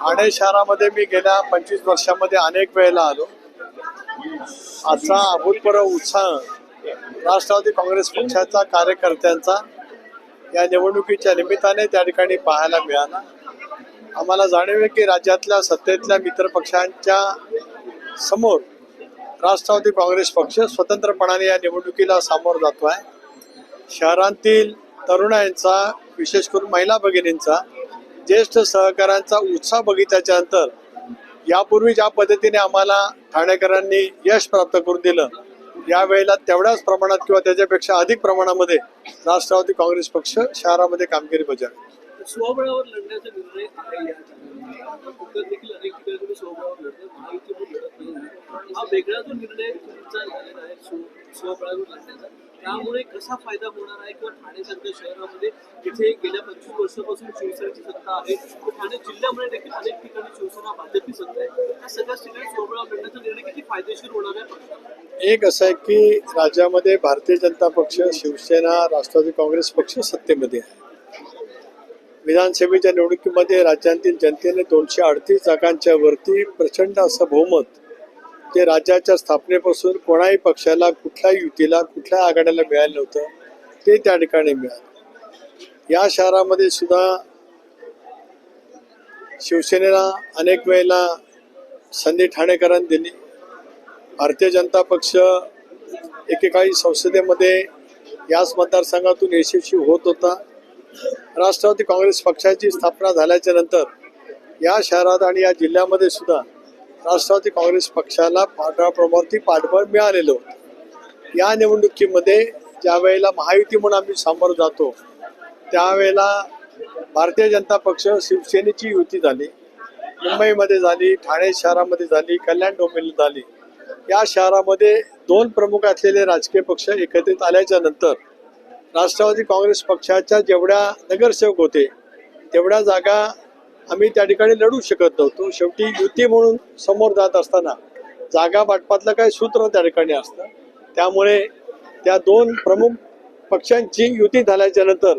ठाणे शहरामध्ये मी गेल्या पंचवीस वर्षामध्ये अनेक वेळेला आलो. आजचा अभूतपूर्व उत्साह राष्ट्रवादी काँग्रेस पक्षाचा कार्यकर्त्यांचा या निवडणुकीच्या निमित्ताने त्या ठिकाणी पाहायला मिळाला. आम्हाला जाणीव आहे की राज्यातल्या सत्तेतल्या मित्रपक्षांच्या समोर राष्ट्रवादी काँग्रेस पक्ष स्वतंत्रपणाने या निवडणुकीला सामोर जातो आहे शहरांतील तरुणांचा विशेष करून महिला भगिनींचा ज्येष्ठ सहकाऱ्यांचा उत्साह बघितल्याच्या नंतर यापूर्वी ज्या पद्धतीने आम्हाला ठाणेकरांनी यश प्राप्त करून दिलं यावेळेला तेवढ्याच प्रमाणात किंवा त्याच्यापेक्षा अधिक प्रमाणामध्ये राष्ट्रवादी काँग्रेस पक्ष शहरामध्ये कामगिरी बजावली. स्वबळावर लढण्याचा निर्णय आहे देखील अनेक ठिकाणी स्वबळावर लढतात महायुतीवर लढत नाही. हा वेगळा जो निर्णय तुमचा झालेला आहे स्वबळावर लढण्याचा त्यामुळे कसा फायदा होणार आहे किंवा ठाण्यासारख्या शहरामध्ये जिथे गेल्या पंचवीस वर्षापासून शिवसेनेची सत्ता आहे ठाणे जिल्ह्यामध्ये देखील अनेक ठिकाणी शिवसेना भाजपची सत्ता आहे. त्या सगळ्या ठिकाणी स्वबळावर लढण्याचा निर्णय किती फायदेशीर होणार आहे? एक असं आहे की राज्यामध्ये भारतीय जनता पक्ष शिवसेना राष्ट्रवादी काँग्रेस पक्ष सत्तेमध्ये आहे. विधानसभेच्या निवडणुकीमध्ये राज्यातील जनतेने दोनशे अडतीस जागांच्या वरती प्रचंड असं बहुमत जे राज्याच्या स्थापनेपासून कोणाही पक्षाला कुठल्याही युतीला कुठल्या आघाड्याला मिळालं नव्हतं ते त्या ठिकाणी मिळालं. या शहरामध्ये सुद्धा शिवसेनेला अनेक वेळेला संधी ठाणेकरांनी दिली. भारतीय जनता पक्ष एकेकाळी संसदेमध्ये याच मतदारसंघातून यशस्वी होत होता. राष्ट्रवादी काँग्रेस पक्षाची स्थापना झाल्याच्यानंतर या शहरात आणि या जिल्ह्यामध्ये सुद्धा राष्ट्रवादी काँग्रेस पक्षाला पाठबळ पाठबळ मिळालेलं होतं. या निवडणुकीमध्ये ज्या वेळेला महायुती म्हणून आम्ही सामोरं जातो त्यावेळेला भारतीय जनता पक्ष शिवसेनेची युती झाली मुंबईमध्ये झाली ठाणे शहरामध्ये झाली कल्याण डोंबिवली झाली. या शहरामध्ये दोन प्रमुख असलेले राजकीय पक्ष एकत्रित आल्याच्यानंतर राष्ट्रवादी काँग्रेस पक्षाच्या जेवढ्या नगरसेवक होते तेवढ्या जागा आम्ही त्या ठिकाणी लढू शकत नव्हतो. शेवटी युती म्हणून समोर जात असताना जागा वाटपातलं काही सूत्र त्या ठिकाणी असतं. त्यामुळे त्या दोन प्रमुख पक्षांची युती झाल्याच्यानंतर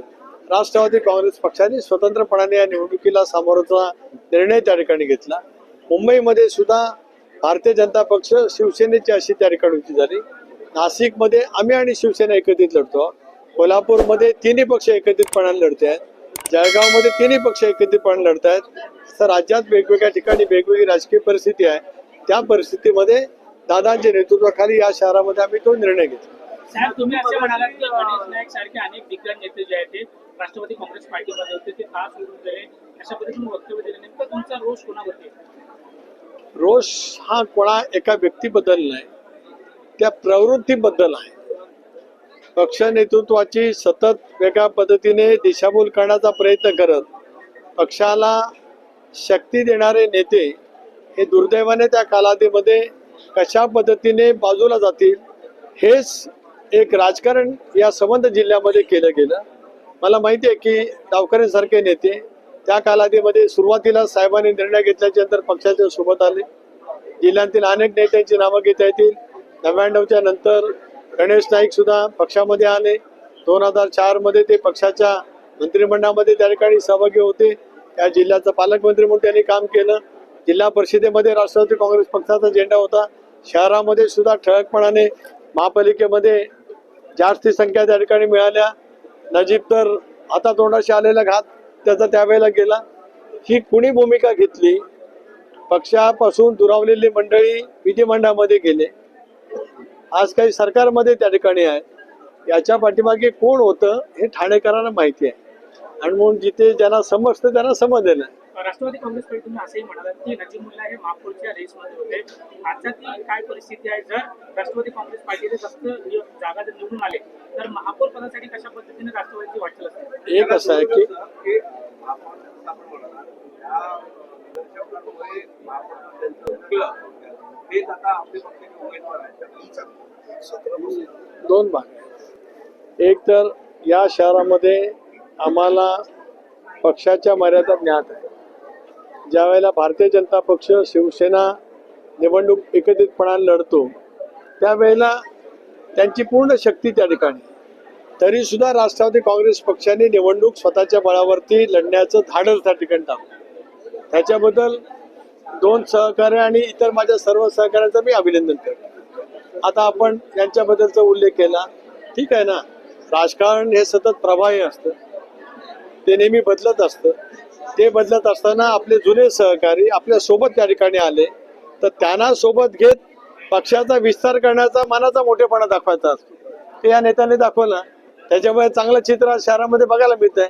राष्ट्रवादी काँग्रेस पक्षाने स्वतंत्रपणाने या निवडणुकीला सामोरचा निर्णय त्या ठिकाणी घेतला. मुंबईमध्ये सुद्धा भारतीय जनता पक्ष शिवसेनेची अशी त्या ठिकाणी युती झाली. नाशिकमध्ये आम्ही आणि शिवसेना एकत्रित लढतो. कोल्हापूरमध्ये तिन्ही पक्ष एकत्रितपणाने लढते आहेत. जळगावमध्ये तिन्ही पक्ष एकत्रितपणे लढत आहेत. तर राज्यात वेगवेगळ्या ठिकाणी वेगवेगळी राजकीय परिस्थिती आहे. त्या परिस्थितीमध्ये दादांच्या नेतृत्वाखाली या शहरामध्ये आम्ही तो निर्णय घेतला. साहेब तुम्ही असे म्हणालात की गणेश नाईक सारखे अनेक दिग्गज नेते जे आहेत ते राष्ट्रवादी काँग्रेस पार्टीमध्ये होते ते का सोडून गेले. अशा पद्धतीने वक्तव्य दिले नेमकं तुमचा रोष कोणावरती आहे? रोष हा कोणा एका व्यक्तीबद्दल नाही. त्या प्रवृत्तीबद्दल आहे. पक्ष नेतृत्वाची सतत वेगळ्या पद्धतीने दिशाभूल करण्याचा प्रयत्न करत पक्षाला शक्ती देणारे नेते हे दुर्दैवाने त्या कालावधीमध्ये कशा पद्धतीने बाजूला जातील हेच एक राजकारण या संबंध जिल्ह्यामध्ये केलं गेलं. मला माहिती आहे की गावकऱ्यांसारखे नेते त्या कालावधीमध्ये सुरुवातीला साहेबांनी निर्णय घेतल्याच्या नंतर पक्षाच्या सोबत आले. जिल्ह्यातील अनेक नेत्यांची नावं घेता येतील. नव्याण्णवच्या नंतर गणेश नाईक सुद्धा पक्षामध्ये आले. दोन हजार चारमध्ये ते पक्षाच्या मंत्रिमंडळामध्ये त्या ठिकाणी सहभागी होते. त्या जिल्ह्याचं पालकमंत्री म्हणून त्यांनी काम केलं. जिल्हा परिषदेमध्ये राष्ट्रवादी काँग्रेस पक्षाचा झेंडा होता. शहरामध्ये सुद्धा ठळकपणाने महापालिकेमध्ये जास्त संख्या त्या ठिकाणी मिळाल्या. नजीब तर आता तोंडाशी आलेला घात त्याचा त्यावेळेला गेला. ही कुणी भूमिका घेतली? पक्षापासून दुरावलेली मंडळी विधिमंडळामध्ये गेले. आज काही सरकारमध्ये त्या ठिकाणी आहे. याच्या पाठीमागे कोण होतं हे ठाणेकरांना माहिती आहे. आणि म्हणून जिथे ज्यांना समजतं त्यांना समजलेलं आहे. राष्ट्रवादी काँग्रेस पार्टी तुम्ही असंही म्हणालात की नजीमुल्ला हे महापौरच्या रेसमध्ये होते. आजची काय परिस्थिती आहे? जर राष्ट्रवादी काँग्रेस पार्टीचे जास्त जागा जर निवडून आले तर महापौर पदासाठी कशा पद्धतीने राष्ट्रवादीची वाटचाल असेल एक असं आहे की दोन भाग आहेत. एक तर या शहरामध्ये आम्हाला पक्षाच्या मर्यादा ज्ञात आहे ज्यावेळेला भारतीय जनता पक्ष शिवसेना निवडणूक एकत्रितपणाने लढतो त्यावेळेला त्यांची पूर्ण शक्ती त्या ठिकाणी तरी सुद्धा राष्ट्रवादी काँग्रेस पक्षाने निवडणूक स्वतःच्या बळावरती लढण्याचं धाडस त्या ठिकाणी टाकलं त्याच्याबद्दल दोन सहकार्य आणि इतर माझ्या सर्व सहकार्याचं मी अभिनंदन करतो. आता आपण यांच्याबद्दलचा उल्लेख केला. ठीक आहे ना? राजकारण हे सतत प्रभावी असतं. ते नेहमी बदलत असतं. ते बदलत असताना आपले जुने सहकारी आपल्यासोबत त्या ठिकाणी आले. तर त्यांना सोबत घेत पक्षाचा विस्तार करण्याचा मनाचा मोठेपणा दाखवायचा असतो. ते या नेत्याने दाखवला. त्याच्यामुळे चांगलं चित्र आज शहरामध्ये बघायला मिळत आहे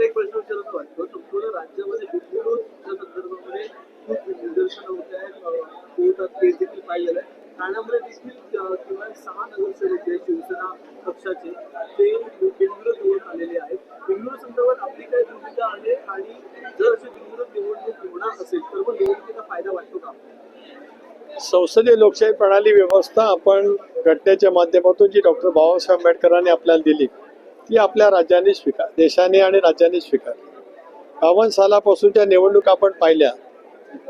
एक प्रश्न विचारत. वाटतो संपूर्ण राज्यामध्ये सहा नगरसेवक जे शिवसेना पक्षाचे. ते बिनविरोध निवडून आलेले आहेत. बिनविरोध संदर्भात आपली काय भूमिका आहे? आणि जर अशी बिनविरोध निवडणूक होणार असेल तर मग निवडणुकीचा फायदा वाटतो का? संसदीय लोकशाही प्रणाली व्यवस्था आपण घटनेच्या माध्यमातून जी डॉक्टर बाबासाहेब आंबेडकरांनी आपल्याला दिली ती आपल्या राज्याने स्वीकार देशाने आणि राज्याने स्वीकारली बावन्न सालापासूनच्या निवडणूक आपण पाहिल्या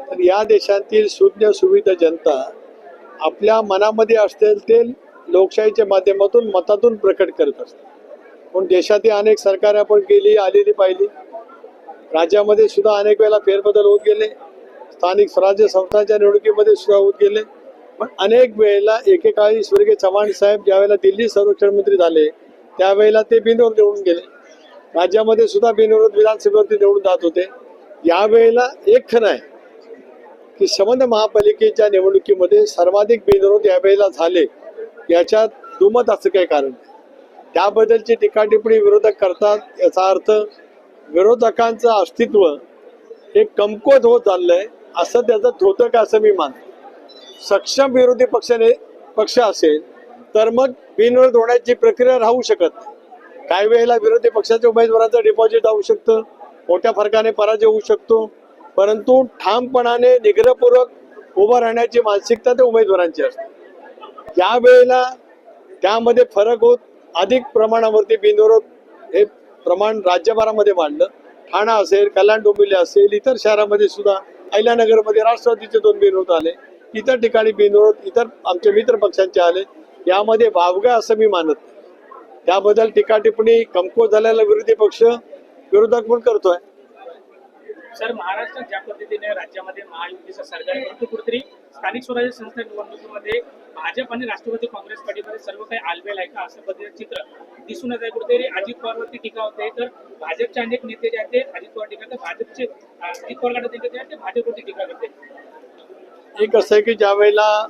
तर या देशातील शून्य सुविधा जनता आपल्या मनामध्ये असतील ते लोकशाहीच्या माध्यमातून मतातून प्रकट करत असतात पण देशातील अनेक सरकार आपण केली आलेली पाहिली. राज्यामध्ये सुद्धा अनेक वेळेला फेरबदल होत गेले. स्थानिक स्वराज्य संस्थांच्या निवडणुकीमध्ये सुद्धा होत गेले. पण अनेक वेळेला एकेकाळी स्वर्गीय चव्हाण साहेब ज्यावेळेला दिल्ली संरक्षण मंत्री झाले त्यावेळेला ते बिनविरोध निवडून गेले. राज्यामध्ये सुद्धा बिनविरोध विधानसभेवरती निवडून जात होते. यावेळेला एक खरं आहे की संबंध महापालिकेच्या निवडणुकीमध्ये सर्वाधिक बिनविरोध यावेळेला झाले. याच्यात दुमत असं काही कारण नाही. त्याबद्दलची टीका टिप्पणी विरोधक करतात याचा अर्थ विरोधकांचं अस्तित्व हे कमकुवत होत चाललंय असं त्याचं द्योतक असं मी मानतो. सक्षम विरोधी पक्षाने पक्ष असेल तर मग बिनविरोध होण्याची प्रक्रिया राहू शकत नाही. काही वेळेला विरोधी पक्षाच्या उमेदवाराचं डिपॉझिट राहू शकतं मोठ्या फरकाने पराजय होऊ शकतो. परंतु ठामपणाने निग्रहपूर्वक उभं राहण्याची मानसिकता त्या उमेदवारांची असते. या वेळेला त्यामध्ये फरक होत अधिक प्रमाणावरती बिनविरोध हे प्रमाण राज्यभरामध्ये वाढलं. ठाणा असेल कल्याण डोंबिवली असेल इतर शहरामध्ये सुद्धा अहिल्यानगरमध्ये राष्ट्रवादीचे दोन बिनविरोध आले. इतर ठिकाणी बिनविरोध इतर आमचे मित्र पक्षांचे आले. यामध्ये वावगा असं मी मानत नाही. त्याबद्दल टीका टिप्पणी कमकुवत झालेला विरोधी पक्ष विरोधक म्हणून करतोय. सर महाराष्ट्रात ज्या पद्धतीने राज्यामध्ये महायुतीचं सरकार आहे, परंतु कुठेतरी स्थानिक स्वराज्य संस्था निवडणुकीमध्ये भाजप आणि राष्ट्रवादी काँग्रेस पार्टीमध्ये सर्व काही आलवेल आहे का? असं पद्धतीचं चित्र दिसून येत आहे. कुठेतरी अजित पवारवरती टीका होते. तर भाजपचे अनेक नेते जे आहेत ते अजित पवार टीका तर भाजपचे अजित पवार गटाचे नेते जे आहेत ते भाजपवरती टीका करते एक असं आहे की ज्या वेळेला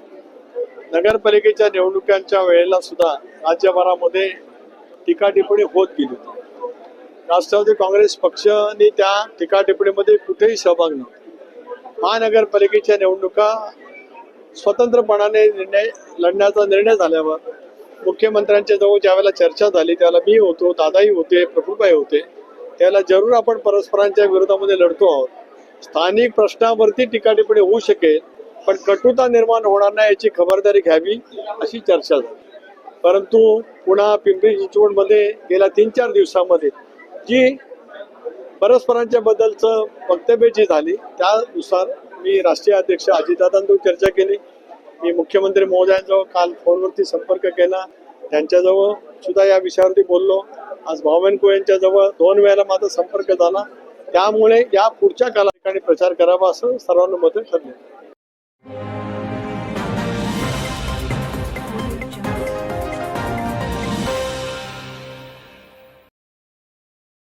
नगरपालिकेच्या निवडणुकांच्या वेळेला सुद्धा राज्यभरामध्ये टीका टिप्पणी होत गेली होती. राष्ट्रवादी काँग्रेस पक्षाने त्या टीका टिप्पणीमध्ये कुठेही सहभाग नव्हता. महानगरपालिकेच्या निवडणुका स्वतंत्रपणाने निर्णय लढण्याचा निर्णय झाल्यावर मुख्यमंत्र्यांच्या जवळ ज्यावेळेला चर्चा झाली त्याला मी होतो दादाही होते प्रभूबाई होते त्याला जरूर आपण परस्परांच्या विरोधामध्ये लढतो आहोत. स्थानिक प्रश्नावरती टीका टिप्पणी होऊ शकेल पण कटुता निर्माण होणार नाही याची खबरदारी घ्यावी अशी चर्चा झाली. परंतु पुन्हा पिंपरी चिंचवडमध्ये गेल्या तीन चार दिवसामध्ये जी परस्परांच्या बद्दलचं वक्तव्य जी झाली त्यानुसार मी राष्ट्रीय अध्यक्ष अजितदादांजवळ चर्चा केली. मी मुख्यमंत्री महोदयांजवळ काल फोनवरती संपर्क केला. त्यांच्याजवळ सुद्धा या विषयावरती बोललो. आज भावमेनको यांच्याजवळ दोन वेळेला माझा संपर्क झाला. त्यामुळे या पुढच्या काला ठिकाणी प्रचार करावा असं सर्वांनुमते ठरले.